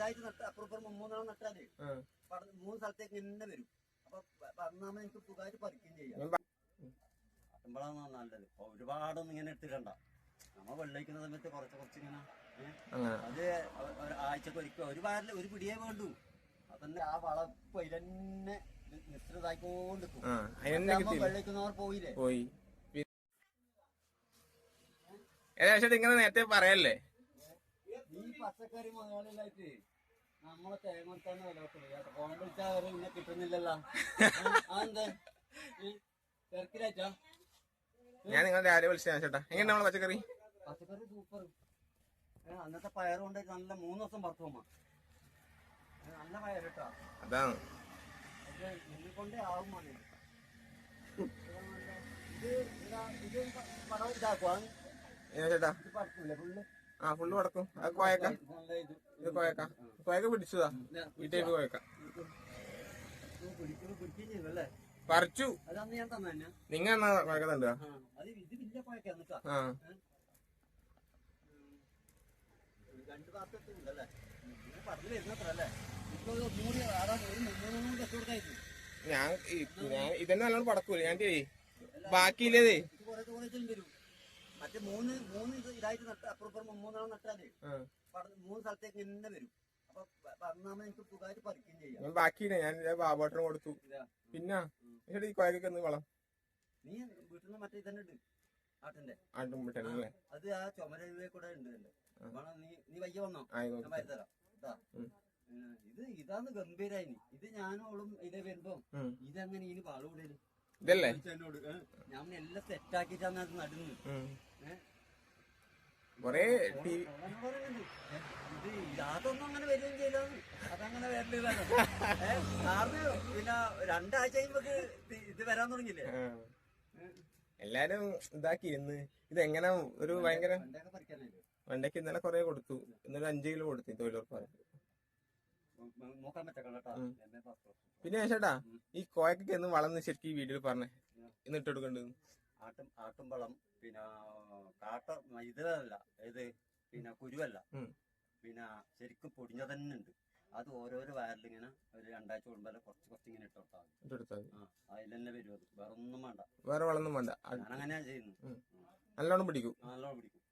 ഇതായിട്ട് നട്ട അപ്പുറം മൂന്നാൾ നട്ടാൽ. പട- മൂന്ന് സ്ഥലത്തേക്ക് തന്നെ വരും. അപ്പൊ പറഞ്ഞാൽ എനിക്ക് പുതുതായിട്ട് പറിക്കുകയും ചെയ്യാം. ആട്ടുമ്പോഴാണ് നല്ലത്. ഒരുപാടൊന്നും ഇങ്ങനെ എടുത്തിടണ്ട നമ്മ വെള്ളയിക്കുന്ന സമയത്ത് കുറച്ച് കുറച്ച് ഇങ്ങനെ അത് ആഴ്ചക്ക് ഒരിക്കൽ ഒരു വാരിൽ ഒരു പിടിയേ വേണ്ടു. അതന്നെ ആ വളപ്പ് അതിലെന്നെ വെള്ളയിക്കുന്നവർ പോയില്ലേ? പോയി. ഏകദേശം ഇങ്ങനെ നേരത്തെ പറയല്ലേ? ഈ പച്ചക്കറി മുതലാളികളായിട്ട് നമ്മളെ തേങ്ങ കൊടുത്താന്ന് വില ഫോൺ വിളിച്ചാൽ വരെ പിന്നെ കിട്ടുന്നില്ലല്ലോ. അതെന്താ? തിരക്കിലായിട്ടാ? ഞാൻ നിങ്ങൾ രാവിലെ വിളിച്ചാ ചേട്ടാ. എങ്ങനെ നമ്മളെ പച്ചക്കറി? പച്ചക്കറി സൂപ്പർ അന്നത്തെ പയർ കൊണ്ട് നല്ല മൂന്ന് ദിവസം പറിച്ചു പോമ്മ നല്ല പയർ കേട്ടോ. അതാണ്. അത് നിന്നെ കൊണ്ടേ ആവും മതി ഇത് ഇതാ ഇത് പടം ഇതാക്കുവാ. ചേട്ടാ? പറിക്കൂലേ ഫുള്ള് ആ ഫുള്ള് കൊടുക്കും. അത് കോയക്ക. ഇത് കോയക്ക. കോയക്ക പിടിച്ചതാ. വീട്ടിൽ കോയക്ക. പിടിക്കുന്നു പിടിക്കുകയും പറിച്ചു. നിങ്ങ എന്നാ കോയക്ക ആ, ഞാൻ ഈ- ഞാൻ ഇതന്നെ നല്ലോണം പടക്കൂല. ഞാൻ ചെയ്യേ ബാക്കിയില്ലേതേ ഇത് കുറെ കുറേച്ചും വരും മറ്റേ മൂന്ന് മൂന്ന് ഇത് ഇതായിട്ട് നട്ട അപ്പുറപ്പുറം മൂന്നാൾ നട്ടാൽ മൂന്ന് സ്ഥലത്തേക്ക് ഇന്നെ വരും. അപ്പൊ പറഞ്ഞാൽ എനിക്ക് സുഖമായിട്ട് പറിക്കുകയും ചെയ്യാം. ഞാൻ ബാക്കിയില്ല ഞാൻ ബാബോട്ടന് കൊടുത്തു. പിന്നെ? ഈ കോയക്കൊക്കെ ഒന്ന് വളം. നീ വീട്ടിൽ നിന്ന് മറ്റേ ഇതന്നെ ഉണ്ട് ആട്ടിന്റെ. ആട്ടും അത് ആ ചുമരയിലെ കൂടെ ഉണ്ട് നീ നീ വയ്യ വന്നോ? ഞാൻ വരുത്തരാം. ഇതാ. ഇത് ഇതാണ് ഗംഭീരായി ഇത് ഞാനോളും ഇതേ വരുമ്പോ. ഇതെങ്ങനെ ഇനി പാളുകൂടൽ ഇതല്ലേ? ഞാൻ എല്ലാം നടുന്നു? കൊറേ ഇതാതൊന്നും അങ്ങനെ വരികയും ചെയ്യില്ലെന്ന്. അതങ്ങനെ വരലില്ലല്ലോ ഏ, സാറിന് പിന്നെ രണ്ടാഴ്ച കഴിയുമ്പോ ഇത് വരാൻ തുടങ്ങിയില്ലേ. എല്ലാരും ഇതെങ്ങനെ ഒരു ഭയങ്കര വണ്ടക്ക് വെണ്ടയ്ക്ക് ഇന്നലെ കൊറേ കൊടുത്തു. ഇന്നലെ അഞ്ചു കിലോ കൊടുത്തു തൊഴിലുറപ്പ് പിന്നെ ചേട്ടാ ഈ കോയക്കൊക്കെ എന്ന് വളർന്ന് ശരിക്കും ഈ വീഡിയോയിൽ പറഞ്ഞേ ഇന്ന് ഇട്ട് കൊടുക്കണ്ടത് ആട്ടും പിന്നെ കാട്ട ഇതല്ല ഇത് പിന്നെ കുരുവല്ല. പിന്നെ ശരിക്കും പൊടിഞ്ഞ തന്നെ ഉണ്ട്. അത് ഓരോരോ വയറിലിങ്ങനെ ഒരു രണ്ടാഴ്ച കൂടുമ്പോൾ കുറച്ച് കുറച്ച് ഇങ്ങനെ ഇട്ട് കൊടുത്താൽ അതിൽ തന്നെ വരും അത്. വേറെ ഒന്നും വേണ്ട. വേറെ വളമൊന്നും വേണ്ട. അങ്ങനെയാ ചെയ്യുന്നു നല്ലോണം പിടിക്കും. നല്ലോണം പിടിക്കും.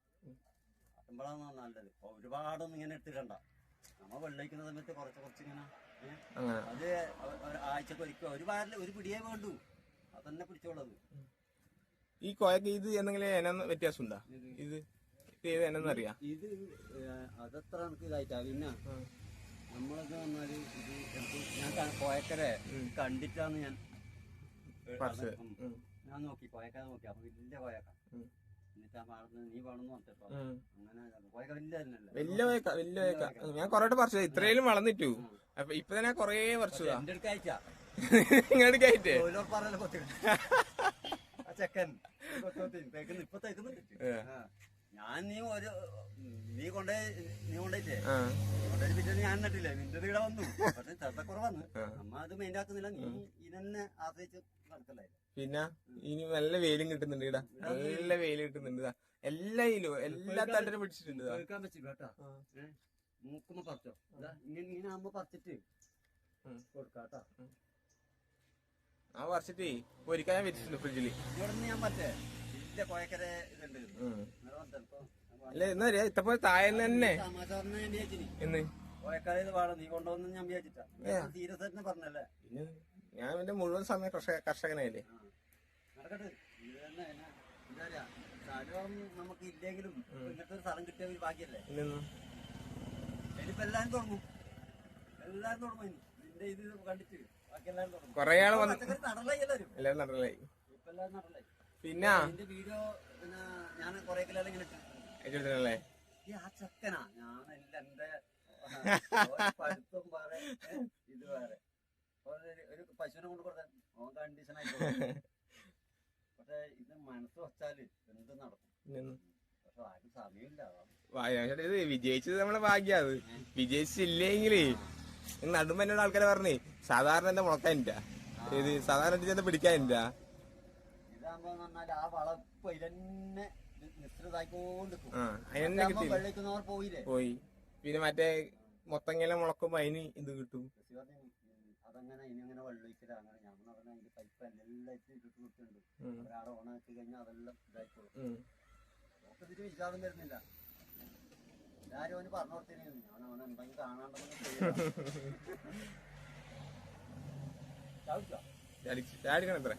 ആട്ടുംപളം നല്ലത്. ഒരുപാടൊന്നും ഇങ്ങനെ ഇട്ടിടണ്ട നമ്മ വെള്ളയിക്കുന്ന സമയത്ത് കുറച്ച് കുറച്ച് ഇങ്ങനെ അത് ഒരു ആഴ്ചക്ക് ഒരിക്കൽ ഒരു പിടിയേ വേണ്ടൂ. അതന്നെ പിടിച്ചോളത്. ഈ കോയക്ക് ഇത് എന്തെങ്കിലും എനം വ്യത്യാസം ഉണ്ടോ ഇത് ഇത് ഏത് എനം ഇത് അതത്ര നമുക്ക് ഇതായിട്ടാ പിന്നെ നമ്മളൊക്കെ വന്നാൽ ഇത് ഞാൻ കോയക്കരെ കണ്ടിട്ടാണ് ഞാൻ. ഞാൻ നോക്കി കോയക്ക നോക്കി. അപ്പൊ വലിയ കോയക്ക. വലിയ വലിയ ഞാൻ കൊറേ പറിച്ചത് ഇത്രയും വളർന്നിട്ടു. അപ്പൊ ഇപ്പൊ തന്നെ കൊറേ പറിച്ചതാ. അയച്ചാ. ഇങ്ങോട്ട് കയറ്റേ ചെക്കൻ ഇപ്പൊ ഞാൻ നീ ഒരു നീ കൊണ്ടേ നീ കൊണ്ടേറ്റേ കൊണ്ടേ പിന്നെ ഞാൻ നട്ടില്ലേ നിന്റെ ഇവിടെ വന്നു. പക്ഷെ ആ. നമ്മ അത് മെയിൻ ആക്കുന്നില്ല. നീ ഇതന്നെ ആശ്രയിച്ച് നടക്കല്ലേ? പിന്നെ ഇനി നല്ല വെയിലും കിട്ടുന്നുണ്ട് ഇടാ നല്ല വെയിൽ കിട്ടുന്നുണ്ട് ഇതാ. എല്ലാ ഇതിലും എല്ലാ തട്ടിലും പിടിച്ചിട്ടുണ്ട് മൂക്കുമ്പോ പറിച്ചോ. ഇങ്ങനെ ആകുമ്പോ പറിച്ചിട്ട് കൊടുക്കാട്ടാ ആ പറിച്ചിട്ടേ ഒരിക്കാൻ ഞാൻ വെച്ചിട്ടുണ്ട് ഫ്രിഡ്ജിൽ ഞാൻ പറ്റേ. അല്ല എന്നാ അറിയാ. ഇത്തപ്പോ താഴെ തന്നെ. എന്ന് കോയക്കാര വേണം നീ കൊണ്ടുവന്ന് ഞാൻ വിചാരിച്ചിട്ടാ. ഏ. പറഞ്ഞല്ലേ? ഞാൻ എന്റെ മുഴുവൻ സമയം കർഷക കർഷകനല്ലേ നമുക്ക് ഇല്ലെങ്കിലും ഇങ്ങനത്തെ ഒരു സ്ഥലം കിട്ടിയ ഒരു ഭാഗ്യല്ലേ? ഇല്ലെന്ന്. ഇനിയിപ്പോ എല്ലാരും തുടങ്ങും. എല്ലാരും തുടങ്ങും ഇനി. നിന്റെ ഇത് കണ്ടിട്ട് ബാക്കി എല്ലാരും തുടങ്ങും. കൊറേ ആൾ വന്ന് പച്ചക്കറി നടലായി എല്ലാരും. എല്ലാരും നടലായി. ഇപ്പൊ എല്ലാരും നടലായി. പിന്നെ? നിന്റെ വീഡിയോ പിന്നെ ഞാൻ കൊറേ കിലോളം ഇങ്ങനെ ഇട്ടിട്ടുണ്ട് ഈ ആ ചെക്കനാ. എല്ലാം എന്റെ പഠിത്തം വേറെ ഏ, ഇത് വേറെ ഒരു- ഒരു പശുവിനെ കൊണ്ട് കൊടുക്കാൻ ഓൻ കണ്ടീഷൻ ആയി പക്ഷെ ഇത് മനസ്സ് വച്ചാൽ എന്ത് നടക്കും? പക്ഷെ ആരും സമയമില്ല. അതാണ്. ഇത് വിജയിച്ചത് നമ്മളെ ഭാഗ്യ അത്. വിജയിച്ചില്ലെങ്കിലേ നടുമ്പോ എന്നോട് ആൾക്കാരെ പറഞ്ഞേ സാധാരണ എന്റെ മുളക്കാനില്ല ഇത് സാധാരണ ചെന്ന് പിടിക്കാനില്ല ഇതാകുമ്പോ പറഞ്ഞാൽ ആ വളപ്പ് പോയില്ലേ? പോയി. പിന്നെ മറ്റേ മൊത്തം ഇങ്ങനെ മുളക്കുമ്പോ അതിന് ഇത് കിട്ടും. പറഞ്ഞു അതങ്ങനെ ഇനി അങ്ങനെ വെള്ളമൊഴിക്കല അങ്ങനെ ഞാൻ പറഞ്ഞാൽ അതിന്റെ പൈപ്പ് എല്ലാം ഇട്ടിട്ട് കൊടുത്തിട്ടുണ്ട്. ഒരാളെ ഓണാക്കി കഴിഞ്ഞാൽ അതെല്ലാം ഇതായിക്കോളും ഇതിന് വിചാരം വരുന്നില്ല എല്ലാരും അവന് പറഞ്ഞു കൊടുത്തിരുന്നു ഞാൻ അവനെ എന്തെങ്കിലും കാണാണ്ടെന്ന് ചാടി- ചാടിക്കണം എത്ര?